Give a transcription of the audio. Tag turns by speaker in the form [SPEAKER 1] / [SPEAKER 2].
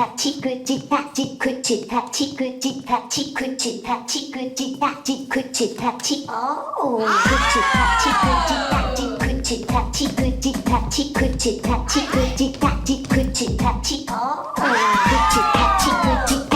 [SPEAKER 1] 다치 타치 구치 타치 구치 타치 구치 타치 구치 타치 구치 타치 구치 타치 오 구치 타치 구치 타치 구치 타치 구치 타치 구치 타치 구치 타치 구치 타치 오 구치 타치 구치 타치 구치 타치 오